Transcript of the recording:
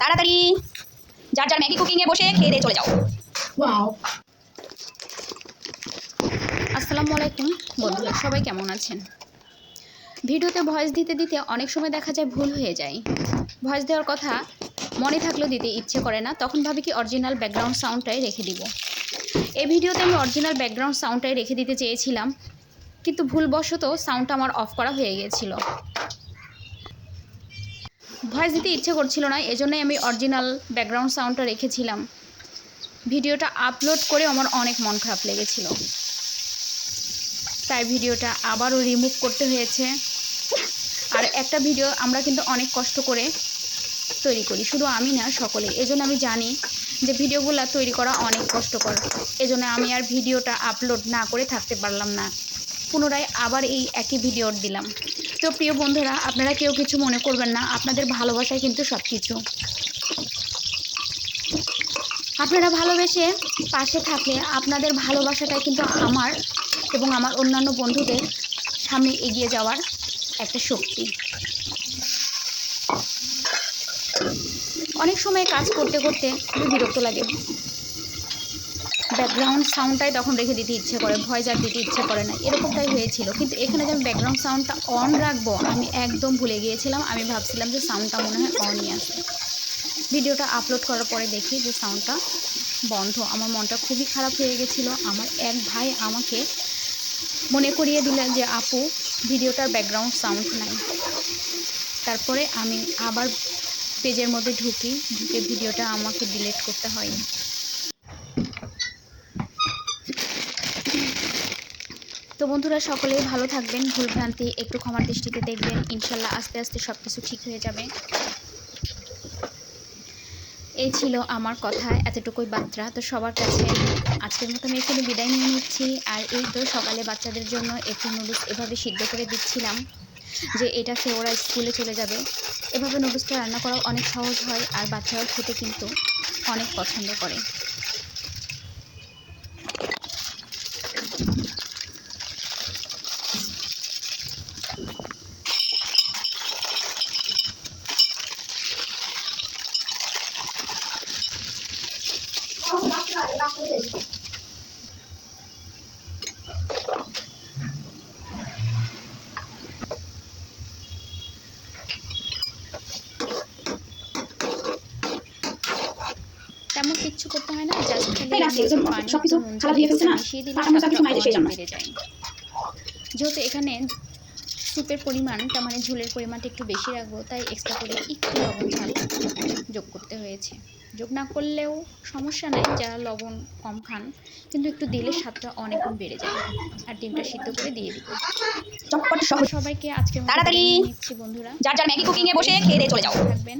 তাড়াতাড়ি। যার যার ম্যাগি কুকিংয়ে বসে খেয়ে দিয়ে চলে যাও. আসসালামু আলাইকুম বন্ধুরা সবাই কেমন আছেন? ভিডিওতে ভয়েস দিতে দিতে অনেক সময় দেখা যায় ভুল হয়ে যায়। ভয়েস দেওয়ার কথা মনে থাকলেও দিতে ইচ্ছে করে না তখন ভাবি কি অরিজিনাল ব্যাকগ্রাউন্ড সাউন্ডটাই রেখে দিব। এই ভিডিওতে আমি অরিজিনাল ব্যাকগ্রাউন্ড সাউন্ডটাই রেখে দিতে চেয়েছিলাম কিন্তু ভুলবশত সাউন্ডটা আমার অফ করা হয়ে গিয়েছিল ভয়েস দিতে ইচ্ছে করছিল না, এজন্যই আমি অরিজিনাল ব্যাকগ্রাউন্ড সাউন্ডটা রেখেছিলাম। ভিডিওটা আপলোড করে আমার অনেক মন খারাপ লেগেছিল। তাই ভিডিওটা আবারও রিমুভ করতে হয়েছে। আর একটা ভিডিও আমরা কিন্তু অনেক কষ্ট করে তৈরি করি, শুধু আমি না, সকলে। এজন্য আমি জানি যে ভিডিওগুলো তৈরি করা অনেক কষ্টকর। এজন্য আমি আর ভিডিওটা আপলোড না করে থাকতে পারলাম না। পুনরায় আবার এই একই ভিডিও দিলাম। তো প্রিয় বন্ধুরা, আপনারা কেউ কিছু মনে করবেন না, আপনাদের ভালোবাসায় কিন্তু সব কিছু আপনারা ভালোবেসে পাশে থাকলে আপনাদের ভালোবাসাটাই কিন্তু আমার এবং আমার অন্যান্য বন্ধুদের সামনে এগিয়ে যাওয়ার একটা শক্তি। অনেক সময় কাজ করতে করতে বিরক্ত লাগে। ব্যাকগ্রাউন্ড সাউন্ডটাই তখন রেখে দিতে ইচ্ছে করে ভয়েস আর দিতে ইচ্ছে করে না, এরকমটাই হয়েছিল। কিন্তু এখানে যে আমি ব্যাকগ্রাউন্ড সাউন্ডটা অন রাখব, আমি একদম ভুলে গিয়েছিলাম, আমি ভাবছিলাম যে সাউন্ডটা মনে হয় অনই আছে। ভিডিওটা আপলোড করার পরে দেখি যে সাউন্ডটা বন্ধ। আমার মনটা খুবই খারাপ হয়ে গেছিল। আমার এক ভাই আমাকে মনে করিয়ে দিলেন যে, আপু, ভিডিওটার ব্যাকগ্রাউন্ড সাউন্ড নাই। তারপরে আমি আবার পেজের মধ্যে ঢুকি, ঢুকে ভিডিওটা আমাকে ডিলিট করতে হয় তো বন্ধুরা, সকলেই ভালো থাকবেন, ভুলভ্রান্তি একটু ক্ষমার দৃষ্টিতে দেখবেন, ইনশাল্লাহ আস্তে আস্তে সব কিছু ঠিক হয়ে যাবে। এই ছিল আমার কথা, এতটুকুই বার্তা। তো সবার কাছে আজকের মতো আমি এখানে বিদায় নিয়ে নিচ্ছি। আর এই তো সকালে বাচ্চাদের জন্য একটু নুডলস এভাবে সিদ্ধ করে দিচ্ছিলাম, যে এটা খেয়ে ওরা স্কুলে চলে যাবে। এভাবে নুডলসটা রান্না করা অনেক সহজ হয়, আর বাচ্চারাও খেতে কিন্তু অনেক পছন্দ করে। তেমন কিচ্ছু করতে হয় না জাস্ট সবকিছু? মিশিয়ে দিলে বেড়ে যায়। যেহেতু এখানে স্যুপের পরিমাণটা মানে ঝোলের পরিমাণটা একটু বেশি রাখব তাই এক্সট্রা করে একটু লবণ ঝাল যোগ করতে হয়েছে। যোগ না করলেও সমস্যা নাই যারা লবণ কম খান। কিন্তু একটু দিলে স্বাদটা অনেক বেড়ে যায় আর ডিমটা সিদ্ধ করে দিয়ে দিই চটপট সহ সবাইকে আজকে তাড়াতাড়ি। নিচ্ছি বন্ধুরা। যার যার ম্যাগি কুকিংয়ে বসে খেয়ে দিয়ে চলে যাও। থাকবেন.